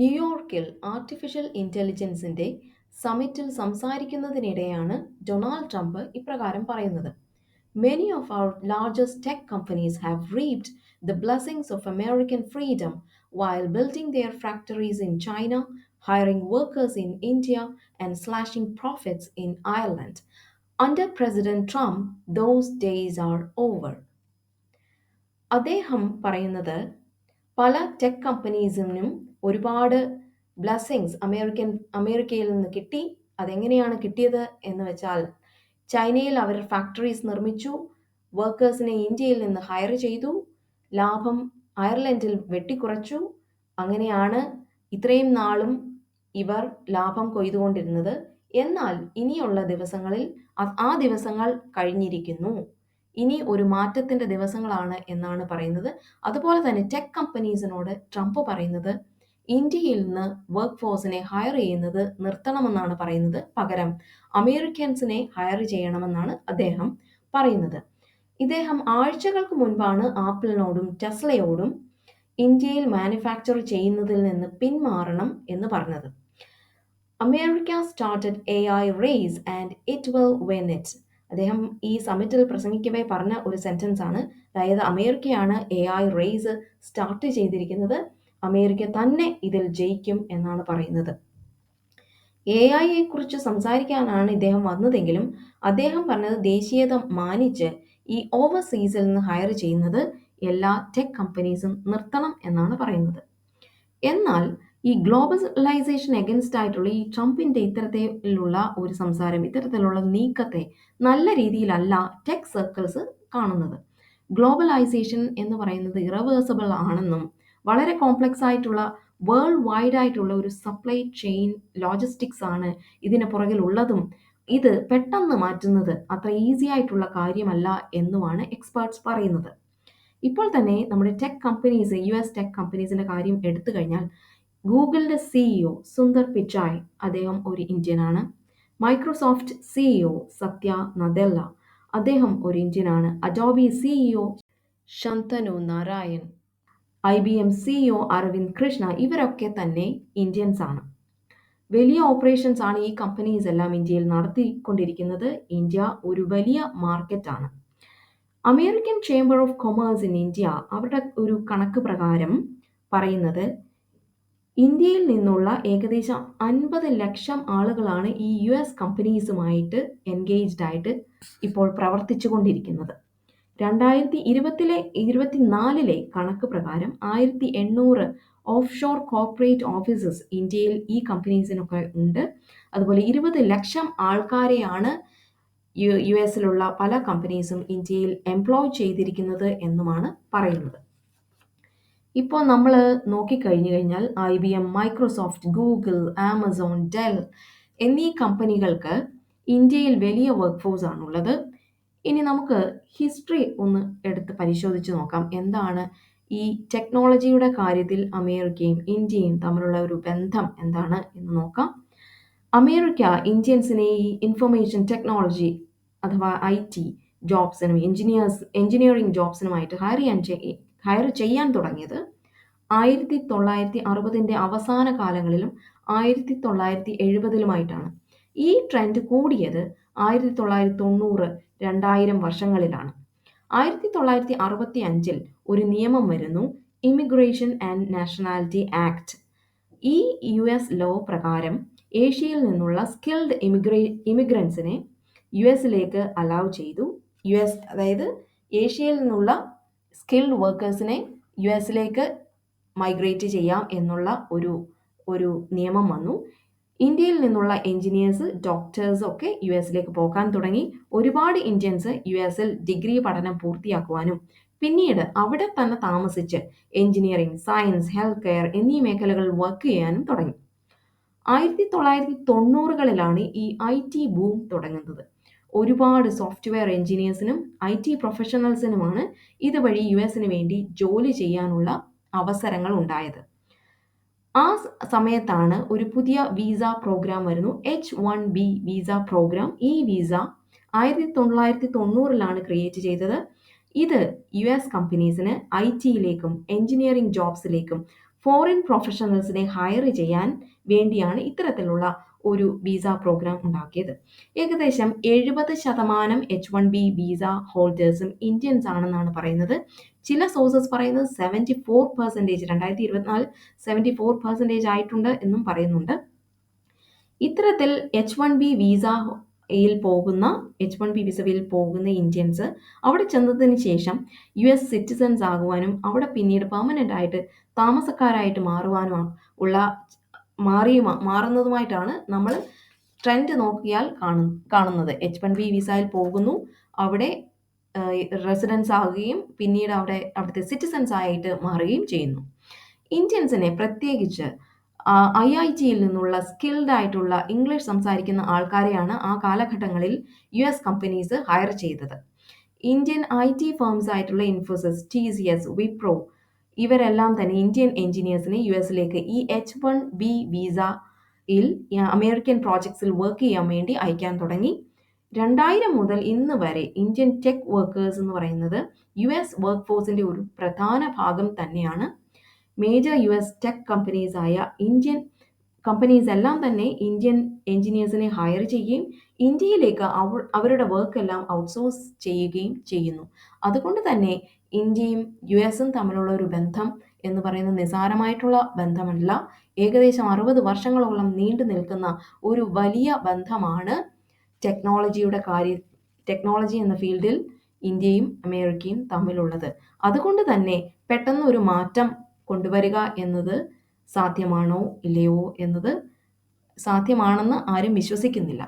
ന്യൂയോർക്കിൽ ആർട്ടിഫിഷ്യൽ ഇന്റലിജൻസിന്റെ സമ്മിറ്റിൽ സംസാരിക്കുന്നതിനിടെയാണ് ഡൊണാൾഡ് ട്രംപ് ഇപ്രകാരം പറയുന്നത് Many of our largest tech companies have reaped the blessings of American freedom while building their factories in China, hiring workers in India, and slashing profits in Ireland. Under President Trump, those days are over. അദ്ദേഹം പറയുന്നത് പല tech കമ്പനീസിനും ഒരുപാട് blessings American അമേരിക്കയിൽ നിന്ന് കിട്ടി. അതെങ്ങനെയാണ് കിട്ടിയത് എന്ന് വെച്ചാൽ ചൈനയിൽ അവർ ഫാക്ടറീസ് നിർമ്മിച്ചു വർക്കേഴ്സിനെ ഇന്ത്യയിൽ നിന്ന് ഹയർ ചെയ്തു ലാഭം അയർലൻഡിൽ വെട്ടിക്കുറച്ചു. അങ്ങനെയാണ് ഇത്രയും നാളും ഇവർ ലാഭം കൊയ്തുകൊണ്ടിരുന്നത്. എന്നാൽ ഇനിയുള്ള ദിവസങ്ങളിൽ ആ ദിവസങ്ങൾ കഴിഞ്ഞിരിക്കുന്നു. ഇനി ഒരു മാറ്റത്തിന്റെ ദിവസങ്ങളാണ് എന്നാണ് പറയുന്നത്. അതുപോലെ തന്നെ ടെക് കമ്പനീസിനോട് ട്രംപ് പറയുന്നത് ഇന്ത്യയിൽ നിന്ന് വർക്ക് ഫോഴ്സിനെ ഹയർ ചെയ്യുന്നത് നിർത്തണമെന്നാണ് പറയുന്നത് പകരം. അമേരിക്കൻസിനെ ഹയർ ചെയ്യണമെന്നാണ് അദ്ദേഹം പറയുന്നത്. ഇദ്ദേഹം ആഴ്ചകൾക്ക് മുൻപാണ് ആപ്പിളിനോടും ടെസ്ലയോടും ഇന്ത്യയിൽ മാനുഫാക്ചർ ചെയ്യുന്നതിൽ നിന്ന് പിന്മാറണം എന്ന് പറഞ്ഞത്. America started A I race and it will win it അദ്ദേഹം ഈ സമിറ്റിൽ പ്രസംഗിക്കവേ പറഞ്ഞ ഒരു സെന്റൻസ് ആണ്. അതായത് അമേരിക്കയാണ് എ ഐ റേസ് സ്റ്റാർട്ട് ചെയ്തിരിക്കുന്നത്. അമേരിക്ക തന്നെ ഇതിൽ ജയിക്കും എന്നാണ് പറയുന്നത്. എ ഐയെ കുറിച്ച് സംസാരിക്കാനാണ് ഇദ്ദേഹം വന്നതെങ്കിലും അദ്ദേഹം പറഞ്ഞത് ദേശീയത മാനിച്ച് ഈ ഓവർസീസിൽ നിന്ന് ഹയർ ചെയ്യുന്നത് എല്ലാ ടെക് കമ്പനീസും നിർത്തണം എന്നാണ് പറയുന്നത്. എന്നാൽ ഈ ഗ്ലോബലൈസേഷൻ എഗൻസ്റ്റ് ആയിട്ടുള്ള ഈ ട്രംപിന്റെ ഇത്തരത്തിലുള്ള ഒരു സംസാരം ഇത്തരത്തിലുള്ള നീക്കത്തെ നല്ല രീതിയിലല്ല ടെക് സർക്കിൾസ് കാണുന്നത്. ഗ്ലോബലൈസേഷൻ എന്ന് പറയുന്നത് ഇറവേഴ്സിബിൾ ആണെന്നും വളരെ കോംപ്ലക്സ് ആയിട്ടുള്ള വേൾഡ് വൈഡ് ആയിട്ടുള്ള ഒരു സപ്ലൈ ചെയിൻ ലോജിസ്റ്റിക്സ് ആണ് ഇതിന് പുറകിലുള്ളതും. ഇത് പെട്ടെന്ന് മാറ്റുന്നത് അത്ര ഈസി ആയിട്ടുള്ള കാര്യമല്ല എന്നുമാണ് എക്സ്പേർട്സ് പറയുന്നത്. ഇപ്പോൾ തന്നെ നമ്മുടെ tech companies U S tech കമ്പനീസിന്റെ കാര്യം എടുത്തു കഴിഞ്ഞാൽ ഗൂഗിളിന്റെ സിഇഒ സുന്ദർ പിച്ചായ് അദ്ദേഹം ഒരു ഇന്ത്യനാണ്. മൈക്രോസോഫ്റ്റ് സിഇഒ സത്യ നദെല്ല അദ്ദേഹം ഒരു ഇന്ത്യനാണ്. Adobe CEO Shantanu Narayen I B M CEO Arvind Krishna ഇവരൊക്കെ തന്നെ ഇന്ത്യൻസ് ആണ്. വലിയ ഓപ്പറേഷൻസ് ആണ് ഈ കമ്പനീസ് എല്ലാം ഇന്ത്യയിൽ നടത്തിക്കൊണ്ടിരിക്കുന്നത്. ഇന്ത്യ ഒരു വലിയ മാർക്കറ്റാണ് American chamber of commerce in India അവരുടെ ഒരു കണക്ക് പ്രകാരം പറയുന്നത് ഇന്ത്യയിൽ നിന്നുള്ള ഏകദേശം അൻപത് ലക്ഷം ആളുകളാണ് ഈ യു എസ് കമ്പനീസുമായിട്ട് എൻഗേജ്ഡ് ആയിട്ട് ഇപ്പോൾ പ്രവർത്തിച്ചു കൊണ്ടിരിക്കുന്നത് രണ്ടായിരത്തി ഇരുപത്തിലെ ഇരുപത്തിനാലിലെ കണക്ക് പ്രകാരം ആയിരത്തി എണ്ണൂറ് ഓഫ് ഷോർ കോർപ്പറേറ്റ് ഓഫീസസ് ഇന്ത്യയിൽ ഈ കമ്പനീസിനൊക്കെ ഉണ്ട്. അതുപോലെ ഇരുപത് ലക്ഷം ആൾക്കാരെയാണ് യു യു എസിലുള്ള പല കമ്പനീസും ഇന്ത്യയിൽ എംപ്ലോയ് ചെയ്തിരിക്കുന്നത് എന്നുമാണ് പറയുന്നത്. ഇപ്പോൾ നമ്മൾ നോക്കിക്കഴിഞ്ഞു കഴിഞ്ഞാൽ I B M Microsoft Google Amazon Dell എന്നീ കമ്പനികൾക്ക് ഇന്ത്യയിൽ വലിയ വർക്ക് ഫോഴ്സ് ആണുള്ളത്. ഇനി നമുക്ക് ഹിസ്റ്ററി ഒന്ന് എടുത്ത് പരിശോധിച്ച് നോക്കാം. എന്താണ് ഈ ടെക്നോളജിയുടെ കാര്യത്തിൽ അമേരിക്കയും ഇന്ത്യയും തമ്മിലുള്ള ഒരു ബന്ധം എന്താണ് എന്ന് നോക്കാം. അമേരിക്ക ഇന്ത്യൻസിനെ ഈ ഇൻഫർമേഷൻ ടെക്നോളജി അഥവാ ഐ ടി ജോബ്സിനും എഞ്ചിനീയേഴ്സ് എഞ്ചിനീയറിംഗ് ജോബ്സിനുമായിട്ട് ഹയർ ചെയ്യാൻ ഹയർ ചെയ്യാൻ തുടങ്ങിയത് ആയിരത്തി തൊള്ളായിരത്തി അറുപതിന്റെ അവസാന കാലങ്ങളിലും ആയിരത്തി തൊള്ളായിരത്തി എഴുപതിലുമായിട്ടാണ് ഈ ട്രെൻഡ് കൂടിയത് ആയിരത്തി തൊള്ളായിരത്തി തൊണ്ണൂറ് രണ്ടായിരം വർഷങ്ങളിലാണ്. ആയിരത്തി തൊള്ളായിരത്തി അറുപത്തി അഞ്ചിൽ ഒരു നിയമം വരുന്നു ഇമിഗ്രേഷൻ ആൻഡ് നാഷണാലിറ്റി ആക്ട് ഈ യു എസ് ലോ പ്രകാരം ഏഷ്യയിൽ നിന്നുള്ള സ്കിൽഡ് ഇമിഗ്രേ ഇമിഗ്രൻസിനെ യു എസിലേക്ക് അലൗ ചെയ്തു. യു എസ് അതായത് ഏഷ്യയിൽ നിന്നുള്ള സ്കിൽഡ് വർക്കേഴ്സിനെ യു എസിലേക്ക് മൈഗ്രേറ്റ് ചെയ്യാം എന്നുള്ള ഒരു ഒരു നിയമം വന്നു. ഇന്ത്യയിൽ നിന്നുള്ള എഞ്ചിനീയേഴ്സ് ഡോക്ടേഴ്സ് ഒക്കെ യു എസിലേക്ക് പോകാൻ തുടങ്ങി. ഒരുപാട് ഇന്ത്യൻസ് യു എസിൽ ഡിഗ്രി പഠനം പൂർത്തിയാക്കുവാനും പിന്നീട് അവിടെ തന്നെ താമസിച്ച് എഞ്ചിനീയറിംഗ് സയൻസ് ഹെൽത്ത് കെയർ എന്നീ മേഖലകളിൽ വർക്ക് ചെയ്യാനും തുടങ്ങി. ആയിരത്തി തൊള്ളായിരത്തി തൊണ്ണൂറുകളിലാണ് ഈ ഐ ടി ബൂം തുടങ്ങുന്നത്. ഒരുപാട് സോഫ്റ്റ്വെയർ എഞ്ചിനീയേഴ്സിനും ഐ ടി പ്രൊഫഷണൽസിനുമാണ് ഇതുവഴി യു എസിന് വേണ്ടി ജോലി ചെയ്യാനുള്ള അവസരങ്ങൾ ഉണ്ടായത്. ആ സമയത്താണ് ഒരു പുതിയ വിസ പ്രോഗ്രാം വരുന്നു. H one B visa program ഈ വിസ ആയിരത്തി തൊള്ളായിരത്തി തൊണ്ണൂറിലാണ് ക്രിയേറ്റ് ചെയ്തത് ഇത് യു എസ് കമ്പനീസിന് ഐ ടിയിലേക്കും എഞ്ചിനീയറിംഗ് ജോബ്സിലേക്കും ഫോറിൻ പ്രൊഫഷണൽസിനെ ഹയർ ചെയ്യാൻ വേണ്ടിയാണ് ഇത്തരത്തിലുള്ള ഒരു വിസ പ്രോഗ്രാം ഉണ്ടാക്കിയത്. ഏകദേശം എഴുപത് ശതമാനം എച്ച് വൺ ബി വിസ ഹോൾഡേഴ്സും ഇന്ത്യൻസ് ആണെന്നാണ് പറയുന്നത്. ചില സോഴ്സസ് പറയുന്നത് സെവന്റി ഫോർ പെർസെന്റേജ് രണ്ടായിരത്തി ഇരുപത്തിനാല് സെവന്റി ഫോർ പെർസെന്റേജ് ആയിട്ടുണ്ട് എന്നും പറയുന്നുണ്ട്. ഇത്തരത്തിൽ എച്ച് വൺ ബി വിസ യിൽ പോകുന്ന എച്ച് വൺ ബി വിസയിൽ പോകുന്ന ഇന്ത്യൻസ് അവിടെ ചെന്നതിന് ശേഷം യു എസ് സിറ്റിസൻസ് ആകുവാനും അവിടെ പിന്നീട് പെർമനന്റ് ആയിട്ട് താമസക്കാരായിട്ട് മാറുവാനും ഉള്ള മാറി മാറുന്നതുമായിട്ടാണ് നമ്മൾ ട്രെൻഡ് നോക്കിയാൽ കാണു കാണുന്നത്. എച്ച് വൺ ബി വിസയിൽ പോകുന്നു. അവിടെ റെസിഡൻസ് ആകുകയും പിന്നീട് അവിടെ അവിടുത്തെ സിറ്റിസൻസ് ആയിട്ട് മാറുകയും ചെയ്യുന്നു. ഇന്ത്യൻസിനെ പ്രത്യേകിച്ച് ഐ ഐ ടിയിൽ നിന്നുള്ള സ്കിൽഡ് ആയിട്ടുള്ള ഇംഗ്ലീഷ് സംസാരിക്കുന്ന ആൾക്കാരെയാണ് ആ കാലഘട്ടങ്ങളിൽ യു എസ് കമ്പനീസ് ഹയർ ചെയ്തത്. ഇന്ത്യൻ ഐ ടി ഫേംസ് ആയിട്ടുള്ള Infosys T C S Wipro ഇവരെല്ലാം തന്നെ ഇന്ത്യൻ എഞ്ചിനീയേഴ്സിനെ യു എസിലേക്ക് ഈ എച്ച് വൺ ബി വിസയിൽ അമേരിക്കൻ പ്രോജക്ട്സിൽ വർക്ക് ചെയ്യാൻ വേണ്ടി അയക്കാൻ തുടങ്ങി. രണ്ടായിരം മുതൽ ഇന്ന് വരെ ഇന്ത്യൻ ടെക് വർക്കേഴ്സ് എന്ന് പറയുന്നത് യു എസ് വർക്ക് ഫോഴ്സിന്റെ ഒരു പ്രധാന ഭാഗം തന്നെയാണ്. Major U S tech companies ആയ ഇന്ത്യൻ കമ്പനീസ് എല്ലാം തന്നെ ഇന്ത്യൻ എഞ്ചിനീയേഴ്സിനെ ഹയർ ചെയ്യുകയും ഇന്ത്യയിലേക്ക് അവ അവരുടെ വർക്ക് എല്ലാം ഔട്ട്സോഴ്സ് ചെയ്യുകയും ചെയ്യുന്നു. അതുകൊണ്ട് തന്നെ ഇന്ത്യയും യു എസും തമ്മിലുള്ള ഒരു ബന്ധം എന്ന് പറയുന്ന നിസാരമായിട്ടുള്ള ബന്ധമല്ല. ഏകദേശം അറുപത് വർഷങ്ങളോളം നീണ്ടു നിൽക്കുന്ന ഒരു വലിയ ബന്ധമാണ് ടെക്നോളജിയുടെ കാര്യ ടെക്നോളജി എന്ന ഫീൽഡിൽ ഇന്ത്യയും അമേരിക്കയും തമ്മിലുള്ളത്. അതുകൊണ്ട് തന്നെ പെട്ടെന്ന് ഒരു മാറ്റം കൊണ്ടുവരിക എന്നത് സാധ്യമാണോ ഇല്ലയോ എന്നത് സാധ്യമാണെന്ന് ആരും വിശ്വസിക്കുന്നില്ല.